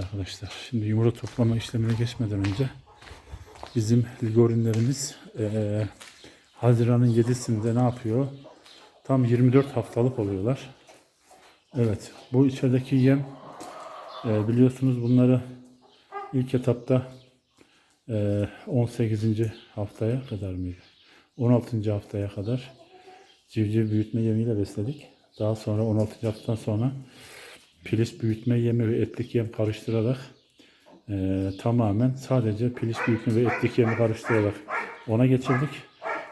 arkadaşlar. Şimdi yumurta toplama işlemine geçmeden önce bizim ligorinlerimiz eee Haziran'ın 7'sinde ne yapıyor? Tam 24 haftalık oluyorlar. Evet, bu içerideki yem eee, biliyorsunuz bunları ilk etapta eee 18. haftaya kadar mıydı? 16. haftaya kadar civciv büyütme yemiyle besledik. Daha sonra 16. haftadan sonra piliç büyütme yemi ve etlik yem karıştırarak eee, tamamen sadece piliç büyütme ve etlik yemi karıştırarak ona geçirdik.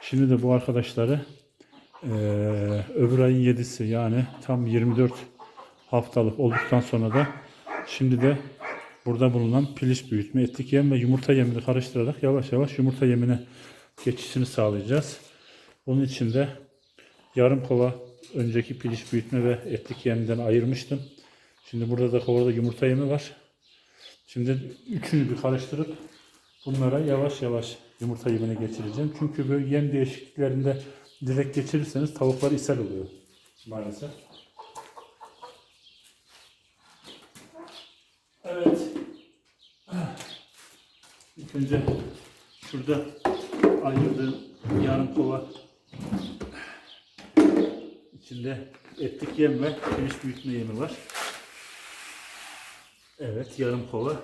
Şimdi de bu arkadaşları eee, öbür ayın 7'si yani tam 24 haftalık olduktan sonra da şimdi de burada bulunan piliç büyütme, etlik yem ve yumurta yemini karıştırarak yavaş yavaş yumurta yemine geçişini sağlayacağız. Bunun için de yarım kova önceki piliç büyütme ve etlik yeminden ayırmıştım. Şimdi burada da kovada yumurta yemi var. Şimdi üçünü bir karıştırıp bunlara yavaş yavaş yumurta yemine geçireceğim. Çünkü böyle yem değişikliklerinde direkt geçirirseniz tavuklar ishal oluyor maalesef. Evet. İlk önce şurada ayırdığım yarım kova içinde etlik yem ve pirinç büyütme yemi var. Evet yarım kova.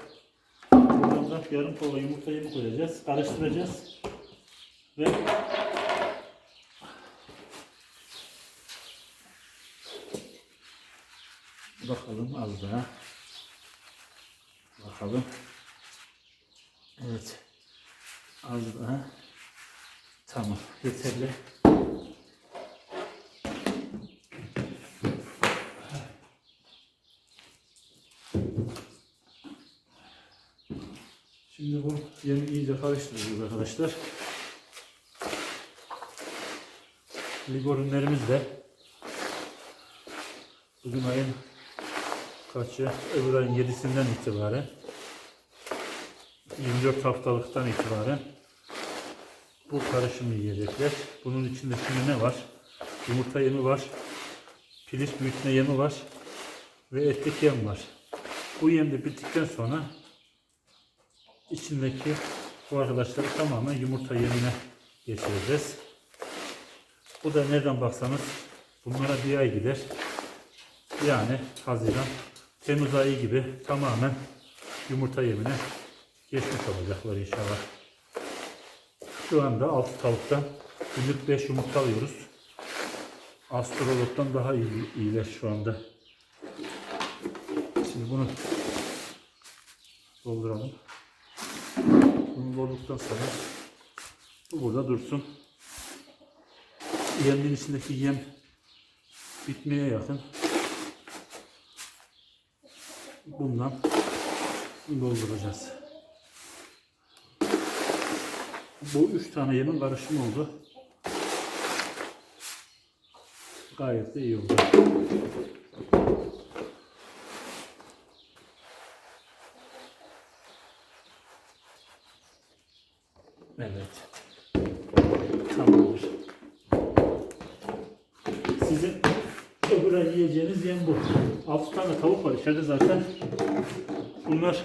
Buradan da yarım kova yumurta yemi koyacağız. Karıştıracağız. Ve bakalım az daha. Bakalım. Evet. Az daha. Tamam. Yeterli. Şimdi bu yemi iyice karıştırıyoruz arkadaşlar. Ligor ürünlerimiz de bugün ayın kaçı? Öbür ayın 7'sinden itibaren 24 haftalıktan itibaren bu karışımı yiyecekler. Bunun içinde şimdi ne var? Yumurta yemi var. Piliç büyütme yemi var. Ve etlik yem var. Bu yem de bittikten sonra içindeki bu arkadaşları tamamen yumurta yemine geçireceğiz. Bu da nereden baksanız bunlara bir ay gider. Yani Haziran, Temmuz ayı gibi tamamen yumurta yemine geçmiş olacaklar inşallah. Şu anda 6 tavuktan günlük 5 yumurta alıyoruz. Astrolog'dan daha iyi, iyiler şu anda. Şimdi bunu dolduralım. Bunu doldurduktan sonra bu burada dursun. Yemin içindeki yem bitmeye yakın. Bundan dolduracağız. Bu üç tane yemin karışımı oldu. Gayet de iyi oldu. Evet. Tamamdır. Sizin öbür ay yiyeceğiniz yem bu. 6 tane tavuk var içeride zaten. Bunlar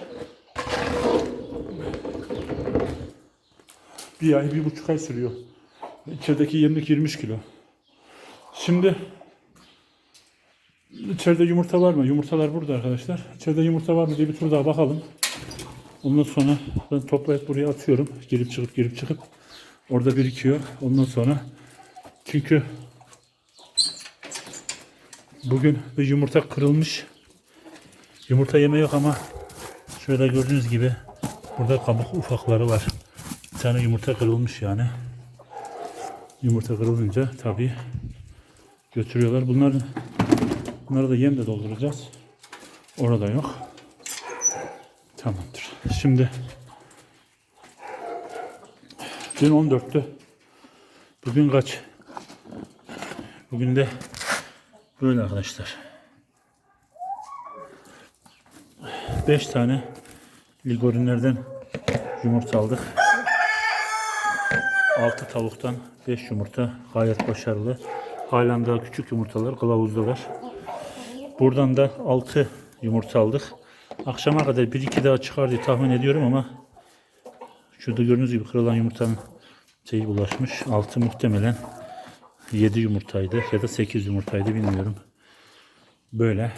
bir ay, bir buçuk ay sürüyor. İçerideki yemlik 20 kilo. Şimdi içeride yumurta var mı? Yumurtalar burada arkadaşlar. İçeride yumurta var mı diye bir tur daha bakalım. Ondan sonra ben toplayıp buraya atıyorum. Girip çıkıp girip çıkıp. Orada birikiyor. Ondan sonra çünkü bugün bir yumurta kırılmış. Yumurta yeme yok ama şöyle gördüğünüz gibi burada kabuk ufakları var. Bir tane yumurta kırılmış yani. Yumurta kırılınca tabii götürüyorlar. Bunlar bunları da yem de dolduracağız. Orada yok. Tamamdır. Şimdi dün 14'tü. Bugün kaç? Bugün de böyle arkadaşlar. 5 tane ligorinlerden yumurta aldık. 6 tavuktan 5 yumurta gayet başarılı. Halen daha küçük yumurtalar kılavuzda var. Buradan da 6 yumurta aldık. Akşama kadar bir iki daha çıkar diye tahmin ediyorum ama şurada gördüğünüz gibi kırılan yumurtanın şeyi bulaşmış. Altı muhtemelen 7 yumurtaydı ya da 8 yumurtaydı bilmiyorum. Böyle.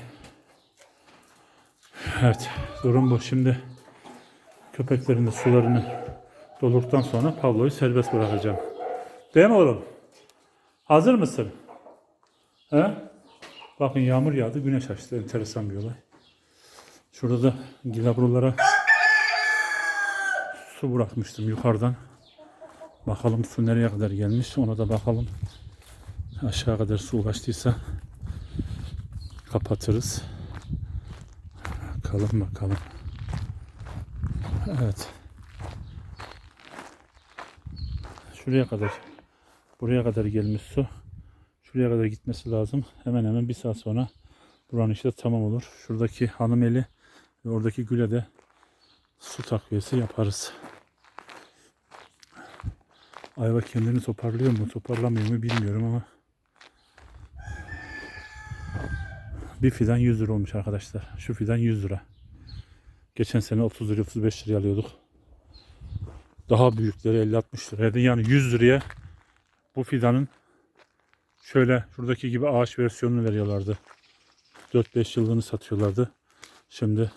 Evet durum bu. Şimdi köpeklerin de sularını dolduktan sonra Pablo'yu serbest bırakacağım. Değil mi oğlum? Hazır mısın? He? Bakın yağmur yağdı, güneş açtı. Enteresan bir olay. Şurada da gilabrulara su bırakmıştım yukarıdan. Bakalım su nereye kadar gelmiş. Ona da bakalım. Aşağı kadar su ulaştıysa kapatırız. Bakalım bakalım. Evet. Şuraya kadar buraya kadar gelmiş su. Şuraya kadar gitmesi lazım. Hemen hemen bir saat sonra buranın işi de tamam olur. Şuradaki hanım eli ve oradaki güle de su takviyesi yaparız. Ayva kendini toparlıyor mu toparlamıyor mu bilmiyorum ama bir fidan 100 lira olmuş arkadaşlar. Şu fidan 100 lira. Geçen sene 30 lira 35 liraya alıyorduk. Daha büyükleri 50-60 liraydı. Yani 100 liraya bu fidanın şöyle şuradaki gibi ağaç versiyonunu veriyorlardı. 4-5 yıllığını satıyorlardı. Şimdi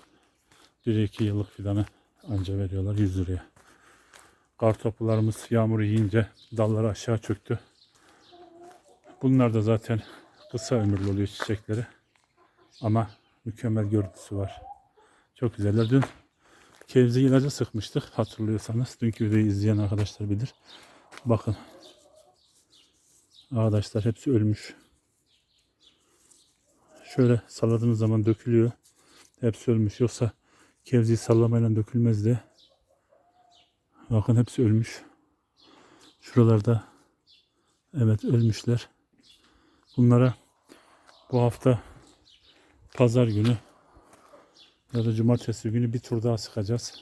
1-2 yıllık fidanı anca veriyorlar 100 liraya. Kartoplarımız yağmur yiyince dalları aşağı çöktü. Bunlar da zaten kısa ömürlü oluyor çiçekleri. Ama mükemmel görüntüsü var. Çok güzeller. Dün kevzi ilacı sıkmıştık hatırlıyorsanız. Dünkü videoyu izleyen arkadaşlar bilir. Bakın. Arkadaşlar hepsi ölmüş. Şöyle salladığınız zaman dökülüyor. Hepsi ölmüş. Yoksa kevziyi sallamayla dökülmezdi. Bakın hepsi ölmüş. Şuralarda evet ölmüşler. Bunlara bu hafta pazar günü ya da cumartesi günü bir tur daha sıkacağız.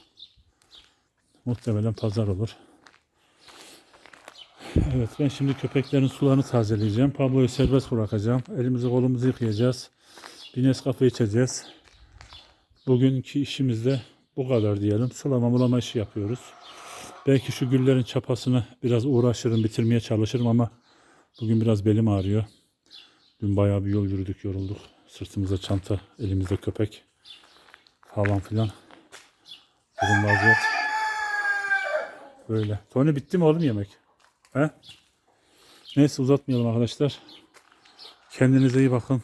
Muhtemelen pazar olur. Evet ben şimdi köpeklerin sularını tazeleyeceğim. Pablo'yu serbest bırakacağım. Elimizi kolumuzu yıkayacağız. Bir Nescafe içeceğiz. Bugünkü işimiz de bu kadar diyelim. Sulama mulama işi yapıyoruz. Belki şu güllerin çapasını biraz uğraşırım, bitirmeye çalışırım ama bugün biraz belim ağrıyor. Dün bayağı bir yol yürüdük, yorulduk. Sırtımızda çanta, elimizde köpek falan filan. Durum vaziyet. Böyle. Tony bitti mi oğlum yemek? He? Neyse uzatmayalım arkadaşlar. Kendinize iyi bakın.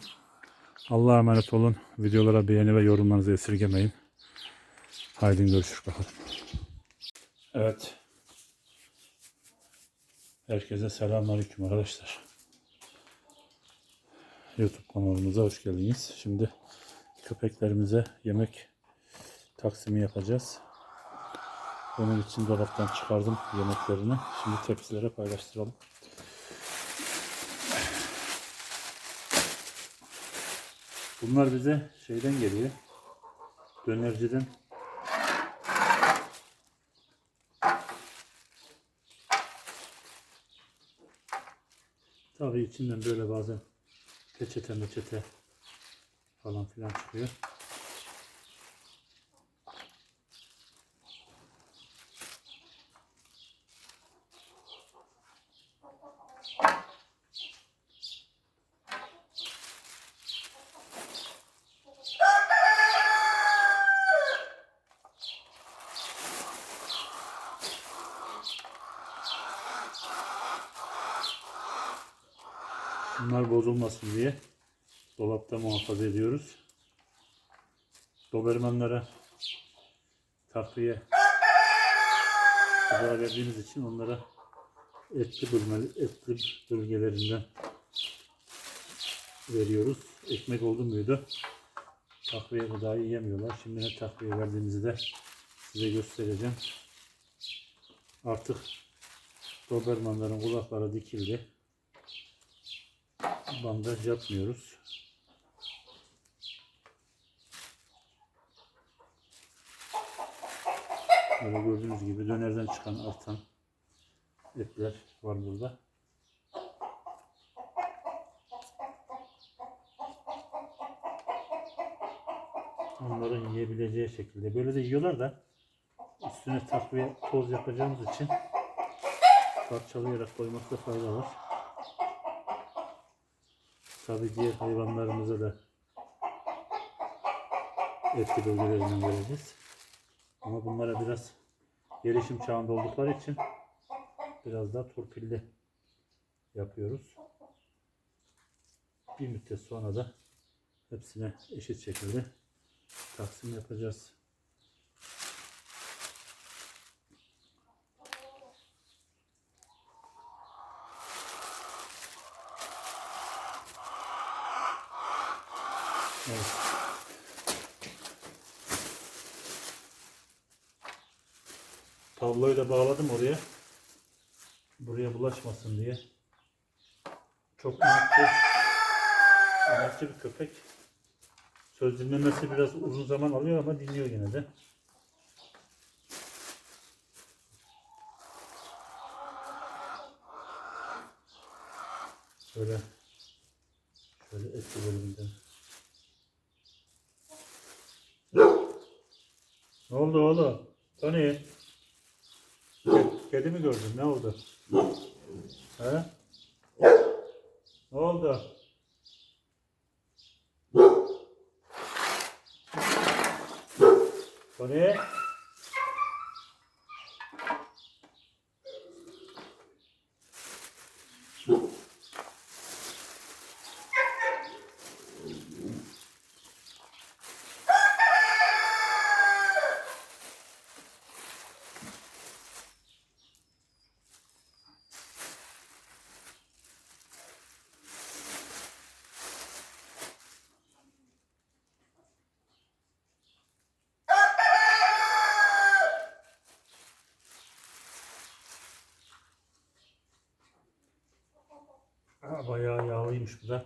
Allah'a emanet olun. Videolara beğeni ve yorumlarınızı esirgemeyin. Haydi görüşürüz bakalım. Evet. Herkese selamünaleyküm arkadaşlar. YouTube kanalımıza hoş geldiniz. Şimdi köpeklerimize yemek taksimi yapacağız. Onun için dolaptan çıkardım yemeklerini. Şimdi tepsilere paylaştıralım. Bunlar bize şeyden geliyor. Dönerciden Tabii içinden böyle bazen peçete meçete falan filan çıkıyor. Bunlar bozulmasın diye dolapta muhafaza ediyoruz. Dobermanlara takviye gıda verdiğimiz için onlara etli bölme, etli bölgelerinden veriyoruz. Ekmek oldu muydu takviye gıdayı yemiyorlar. Şimdi ne takviye verdiğimizi de size göstereceğim. Artık Dobermanların kulakları dikildi bandaj yapmıyoruz. Böyle gördüğünüz gibi dönerden çıkan artan etler var burada. onların yiyebileceği şekilde. Böyle de yiyorlar da üstüne takviye toz yapacağımız için parçalayarak koymakta fayda var. Tabii diğer hayvanlarımıza da etki bölgelerinden vereceğiz. Ama bunlara biraz gelişim çağında oldukları için biraz daha torpilli yapıyoruz. Bir müddet sonra da hepsine eşit şekilde taksim yapacağız. Evet. Bağladım oraya. Buraya bulaşmasın diye. Çok inatçı, inatçı bir köpek. Söz dinlemesi biraz uzun zaman alıyor ama dinliyor yine de. Şöyle şöyle eski bölümünden. Ne oldu oğlum? Tony. Ke- Kedi mi gördün? Ne oldu? He? Ne oldu? Tony. Ha, bayağı yağlıymış bu da.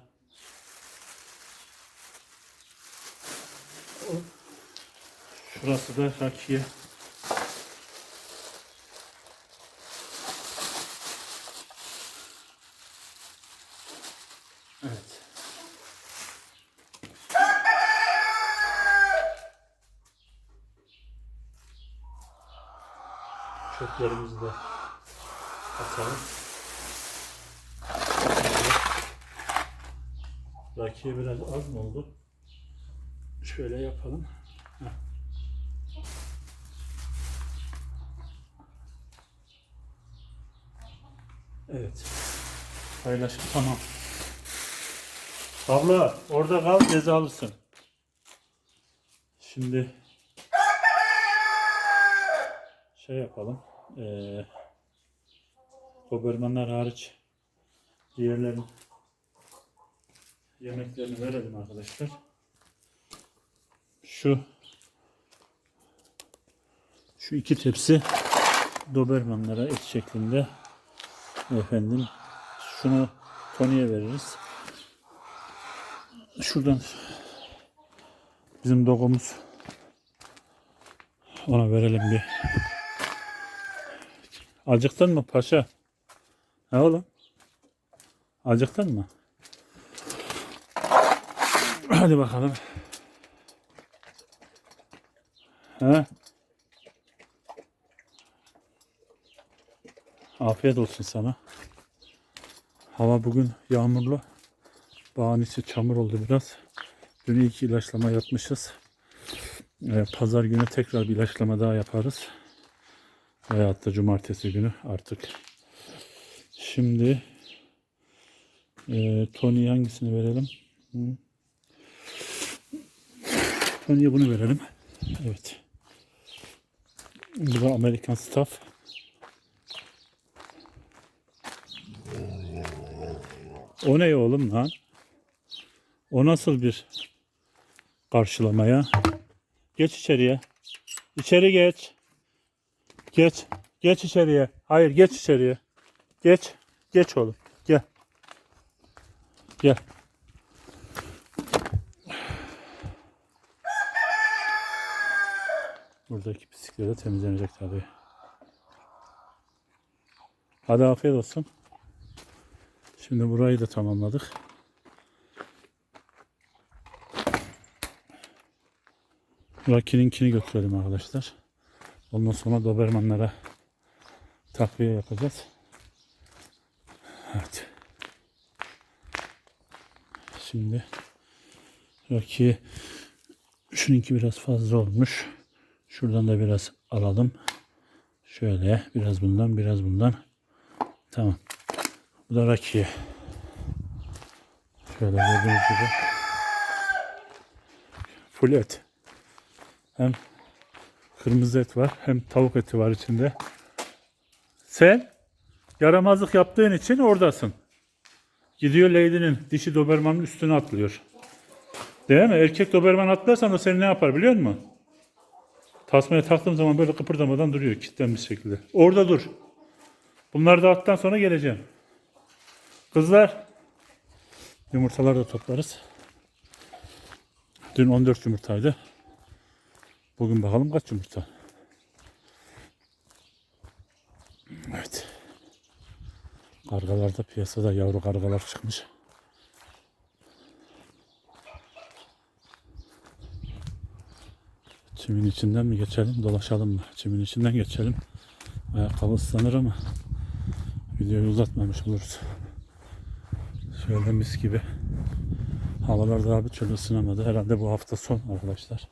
Şurası da rakiye. Evet. Çöplerimizi de atalım. Rakiye biraz az mı oldu? Şöyle yapalım. Heh. Evet. Paylaşım tamam. Abla orada kal ceza alırsın. Şimdi şey yapalım. Ee, Dobermanlar hariç diğerlerin yemeklerini verelim arkadaşlar. Şu şu iki tepsi Dobermanlara et şeklinde efendim şunu Tony'ye veririz. Şuradan bizim dogomuz ona verelim bir. Acıktın mı paşa? Ha oğlum? Acıktın mı? Hadi bakalım. He? Afiyet olsun sana. Hava bugün yağmurlu. Bağın içi çamur oldu biraz. Dün ilk ilaçlama yapmışız. Ee, Pazar günü tekrar bir ilaçlama daha yaparız. Veyahut da cumartesi günü artık. Şimdi e, Tony hangisini verelim? Hı. Tony'ye bunu verelim. Evet. Bu da Amerikan Staff. O ne oğlum lan? O nasıl bir karşılamaya? Geç içeriye. İçeri geç. Geç. Geç içeriye. Hayır geç içeriye. Geç. Geç oğlum. Gel. Gel. Buradaki pislikler de temizlenecek tabii. Hadi afiyet olsun. Şimdi burayı da tamamladık. Rocky'ninkini götürelim arkadaşlar. Ondan sonra Dobermanlara takviye yapacağız. Evet. Şimdi Rocky şununki biraz fazla olmuş. Şuradan da biraz alalım. Şöyle biraz bundan biraz bundan. Tamam. Bu da Rocky'ye. Şöyle gördüğünüz gibi. Full et. Hem kırmızı et var hem tavuk eti var içinde. Sen yaramazlık yaptığın için oradasın. Gidiyor Lady'nin dişi Doberman'ın üstüne atlıyor. Değil mi? Erkek Doberman atlarsan o seni ne yapar biliyor musun? Tasmaya taktığım zaman böyle kıpırdamadan duruyor kilitlenmiş şekilde. Orada dur. Bunları da attan sonra geleceğim. Kızlar yumurtaları da toplarız. Dün 14 yumurtaydı. Bugün bakalım kaç yumurta. Evet. Kargalarda piyasada yavru kargalar çıkmış. Çimin içinden mi geçelim, dolaşalım mı? Çimin içinden geçelim. Ayakkabı ıslanır ama videoyu uzatmamış oluruz. Şöyle mis gibi. Havalar daha bir türlü ısınamadı. Herhalde bu hafta son arkadaşlar.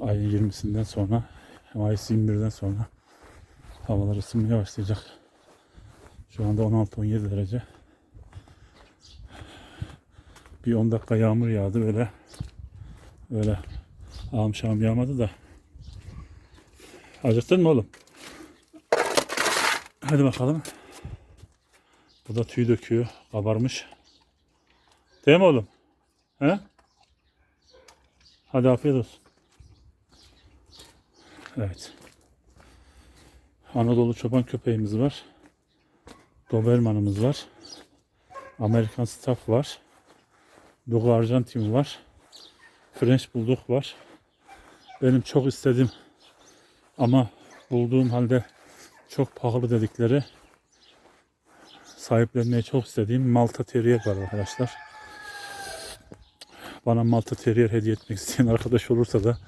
Ayın 20'sinden sonra, Mayıs 21'den sonra havalar ısınmaya başlayacak. Şu anda 16-17 derece. Bir 10 dakika yağmur yağdı böyle. Öyle ağam şam yağmadı da. Acıktın mı oğlum? Hadi bakalım. Bu da tüy döküyor. Kabarmış. Değil mi oğlum? He? Hadi afiyet olsun. Evet. Anadolu çoban köpeğimiz var. Doberman'ımız var. Amerikan Staff var. Dogo Arjantin var. French Bulldog var. Benim çok istediğim ama bulduğum halde çok pahalı dedikleri sahiplenmeyi çok istediğim Malta Terrier var arkadaşlar. Bana Malta Terrier hediye etmek isteyen arkadaş olursa da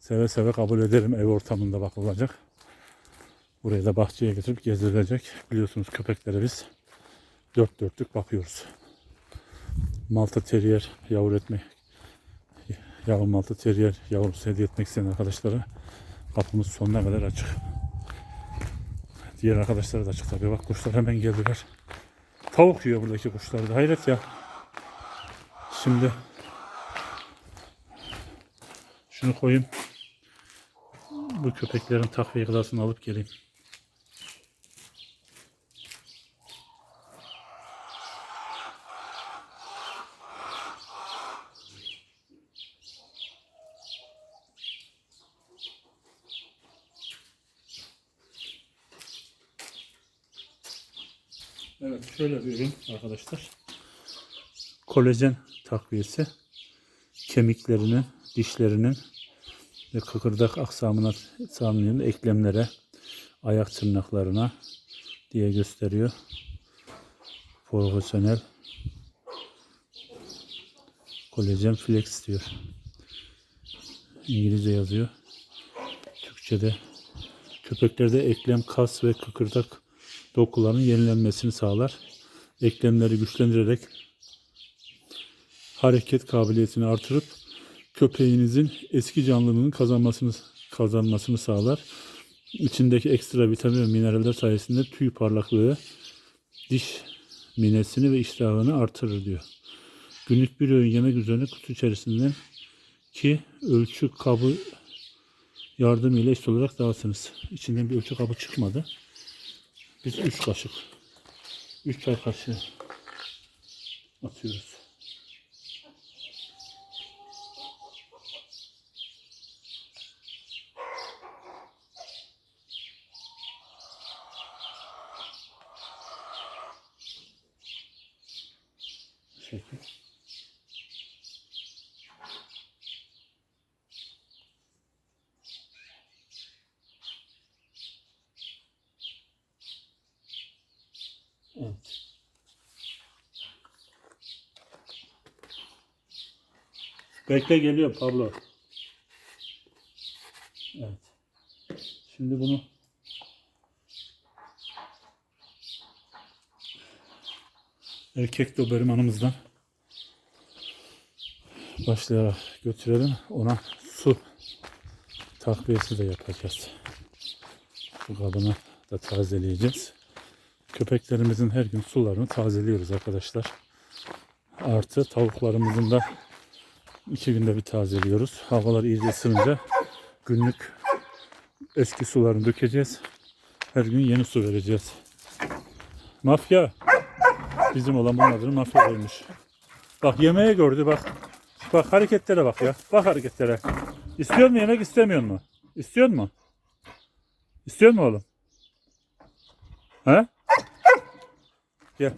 seve seve kabul ederim. Ev ortamında bakılacak. Buraya da bahçeye getirip gezdirilecek. Biliyorsunuz köpeklere biz dört dörtlük bakıyoruz. Malta Terrier yavru etmek yavru Malta Terrier yavrusu hediye etmek isteyen arkadaşlara kapımız sonuna kadar açık. Diğer arkadaşlara da açık tabii. Bak kuşlar hemen geldiler. Tavuk yiyor buradaki kuşlar da. Hayret ya. Şimdi şunu koyayım. Bu köpeklerin takviye gıdasını alıp geleyim. Evet şöyle bir ürün arkadaşlar. Kolajen takviyesi. Kemiklerinin, dişlerinin ve kıkırdak aksamına sağlayan eklemlere, ayak tırnaklarına diye gösteriyor. Profesyonel kolajen flex diyor. İngilizce yazıyor. Türkçe'de köpeklerde eklem, kas ve kıkırdak dokuların yenilenmesini sağlar. Eklemleri güçlendirerek hareket kabiliyetini artırıp köpeğinizin eski canlılığını kazanmasını kazanmasını sağlar. İçindeki ekstra vitamin ve mineraller sayesinde tüy parlaklığı, diş minesini ve iştahını artırır diyor. Günlük bir öğün yemek üzerine kutu içerisinden ki ölçü kabı yardımıyla eşit olarak dağıtınız. İçinden bir ölçü kabı çıkmadı. Biz 3 kaşık, 3 çay kaşığı atıyoruz. Şekil. Evet. Bekle geliyor Pablo. Evet. Şimdi bunu erkek dobermanımızdan başlayarak götürelim. Ona su takviyesi de yapacağız. Su kabını da tazeleyeceğiz. Köpeklerimizin her gün sularını tazeliyoruz arkadaşlar. Artı tavuklarımızın da iki günde bir tazeliyoruz. Havalar iyice ısınınca günlük eski sularını dökeceğiz. Her gün yeni su vereceğiz. Mafya. Bizim olan bunun adını mafya koymuş. Bak yemeğe gördü bak. Bak hareketlere bak ya. Bak hareketlere. İstiyor mu yemek istemiyor mu? İstiyor mu? İstiyor mu oğlum? He? Gel.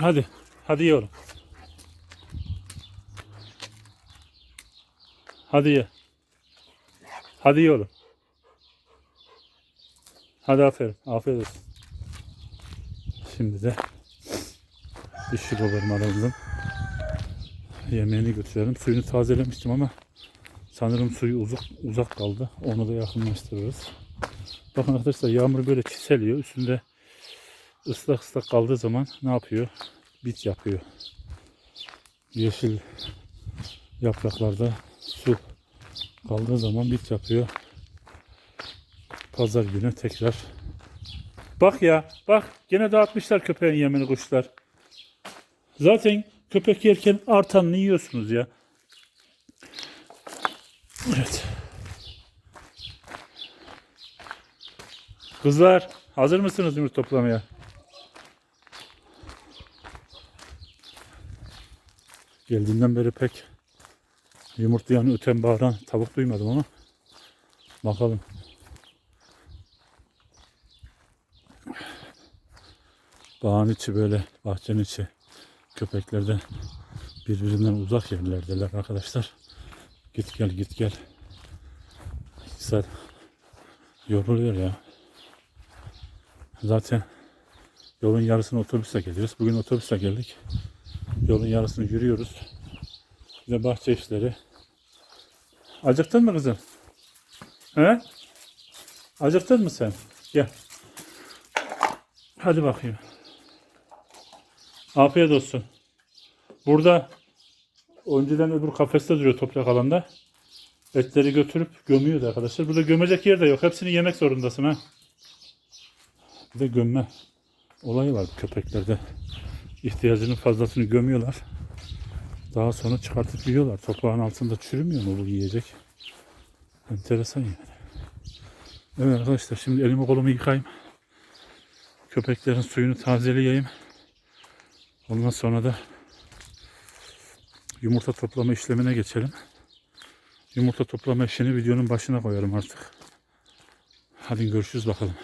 Hadi. Hadi ye oğlum. Hadi ye. Hadi ye oğlum. Hadi aferin. Afiyet olsun. Şimdi de dişi dobermanımızın yemeğini götürelim. Suyunu tazelemiştim ama sanırım suyu uzak, uzak kaldı. Onu da yakınlaştırırız. Bakın arkadaşlar yağmur böyle çiseliyor. Üstünde ıslak ıslak kaldığı zaman ne yapıyor? Bit yapıyor. Yeşil yapraklarda su kaldığı zaman bit yapıyor. Pazar günü tekrar. Bak ya bak gene dağıtmışlar köpeğin yemini kuşlar. Zaten köpek yerken artanını yiyorsunuz ya. Evet. Kızlar hazır mısınız yumurta toplamaya? Geldiğinden beri pek yumurtlayan, öten, bağıran tavuk duymadım ama bakalım. Bağın içi böyle, bahçenin içi köpeklerden birbirinden uzak yerlerdeler arkadaşlar. Git gel git gel. Güzel. Yoruluyor ya. Zaten yolun yarısını otobüsle geliyoruz. Bugün otobüsle geldik. Yolun yarısını yürüyoruz. Bir bahçe işleri. Acıktın mı kızım? He? Acıktın mı sen? Gel. Hadi bakayım. Afiyet olsun. Burada önceden öbür kafeste duruyor toprak alanda. Etleri götürüp gömüyordu arkadaşlar. Burada gömecek yer de yok. Hepsini yemek zorundasın ha. Bir de gömme olayı var köpeklerde. İhtiyacının fazlasını gömüyorlar. Daha sonra çıkartıp yiyorlar. Toprağın altında çürümüyor mu bu yiyecek? Enteresan yani. Evet arkadaşlar şimdi elimi kolumu yıkayayım. Köpeklerin suyunu tazeleyeyim. Ondan sonra da yumurta toplama işlemine geçelim. Yumurta toplama işini videonun başına koyarım artık. Hadi görüşürüz bakalım.